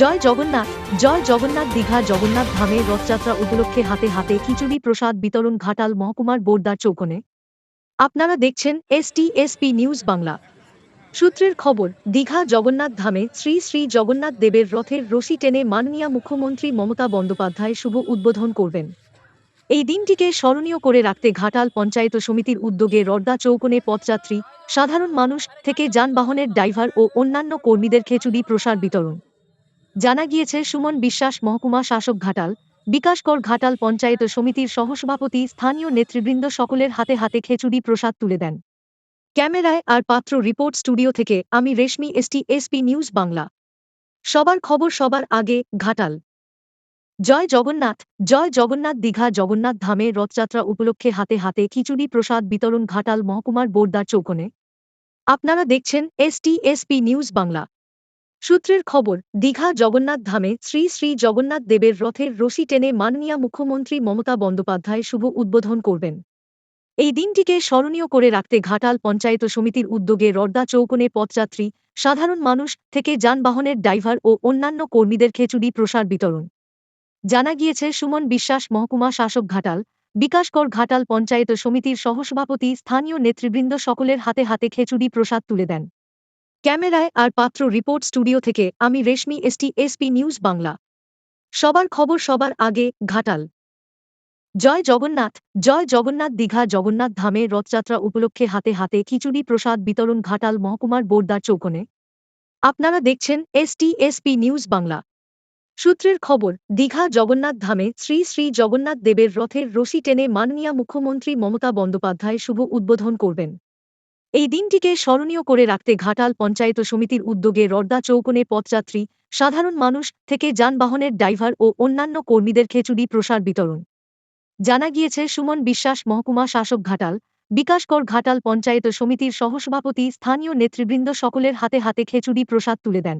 জয় জগন্নাথ জয় জগন্নাথ দীঘা, জগন্নাথ ধামে রথযাত্রা উপলক্ষে হাতে হাতে খিচুড়ি, প্রসাদ, বিতরণ, ঘাটাল, মহকুমার বোর্দার চৌকনে আপনারা দেখছেন এসটিএসপি নিউজ বাংলা। সূত্রের খবর, দীঘা জগন্নাথ ধামে শ্রী শ্রী জগন্নাথ দেবের রথের রশি টেনে মাননীয় মুখ্যমন্ত্রী মমতা বন্দ্যোপাধ্যায় শুভ উদ্বোধন করবেন। এই দিনটিকে স্মরণীয় করে রাখতে ঘাটাল পঞ্চায়েত সমিতির উদ্যোগে রদ্দা চৌকনে পথযাত্রী, সাধারণ মানুষ থেকে যানবাহনের ড্রাইভার ও অন্যান্য কর্মীদের খেচুড়ি প্রসার বিতরণ। জানা গিয়েছে, সুমন বিশ্বাস, মহকুমা শাসক ঘাটাল বিকাশকর ঘাটাল পঞ্চায়েত সমিতির সহসভাপতি, স্থানীয় নেতৃবৃন্দ সকলের হাতে হাতে খেচুড়ি প্রসাদ তুলে দেন। ক্যামেরায় আর পাত্র রিপোর্ট স্টুডিও থেকে আমি Reshmi, ST, SP news Bangla. সবার খবর সবার আগে, ঘাটাল। জয় জগন্নাথ জয় জগন্নাথ দীঘা, জগন্নাথ ধামে রথযাত্রা উপলক্ষে হাতে হাতে খিচুড়ি প্রসাদ বিতরণ ঘাটাল মহকুমার বোর্দার চৌকনে। আপনারা দেখছেন এসটি এসটিএসপি নিউজ বাংলা। সূত্রের খবর, দীঘা জগন্নাথ ধামে শ্রী শ্রী জগন্নাথ দেবের রথের রশি টেনে মাননীয় মুখ্যমন্ত্রী মমতা বন্দ্যোপাধ্যায় শুভ উদ্বোধন করবেন। এই দিনটিকে স্মরণীয় করে রাখতে ঘাটাল পঞ্চায়েত সমিতির উদ্যোগে রদ্দা চৌকনে পথযাত্রী, সাধারণ মানুষ থেকে যানবাহনের ড্রাইভার ও অন্যান্য কর্মীদের খেচুড়ি প্রসার বিতরণ। জানা গিয়েছে, সুমন বিশ্বাস মহকুমা শাসক ঘাটাল, বিকাশকর ঘাটাল পঞ্চায়েত সমিতির সহসভাপতি, স্থানীয় নেতৃবৃন্দ সকলের হাতে হাতে খেচুড়ি প্রসাদ তুলে দেন। ক্যামেরায় আর পাত্র রিপোর্ট স্টুডিও থেকে আমি Reshmi, ST, SP news Bangla. সবার খবর সবার আগে ঘাটাল। জয় জগন্নাথ জয় জগন্নাথ দীঘা, জগন্নাথ ধামে রথযাত্রা উপলক্ষে হাতে হাতে খিচুড়ি, প্রসাদ, বিতরণ ঘাটাল মহকুমার বোর্দার চৌকনে আপনারা দেখছেন এসটিএসপি নিউজ বাংলা। সূত্রের খবর, দীঘা জগন্নাথ ধামে শ্রী শ্রী জগন্নাথ দেবের রথের রশি টেনে মাননীয় মুখ্যমন্ত্রী মমতা বন্দ্যোপাধ্যায় শুভ উদ্বোধন করবেন। এই দিনটিকে স্মরণীয় করে রাখতে ঘাটাল পঞ্চায়েত সমিতির উদ্যোগে রর্দা চৌকনে পথযাত্রী, সাধারণ মানুষ থেকে যানবাহনের ড্রাইভার ও অন্যান্য কর্মীদের খেচুড়ি, প্রসার বিতরণ। জানা গিয়েছে, সুমন বিশ্বাস মহকুমা শাসক ঘাটাল, বিকাশকর ঘাটাল পঞ্চায়েত সমিতির সহসভাপতি, স্থানীয় নেতৃবৃন্দ সকলের হাতে হাতে খেচুড়ি, প্রসাদ তুলে দেন।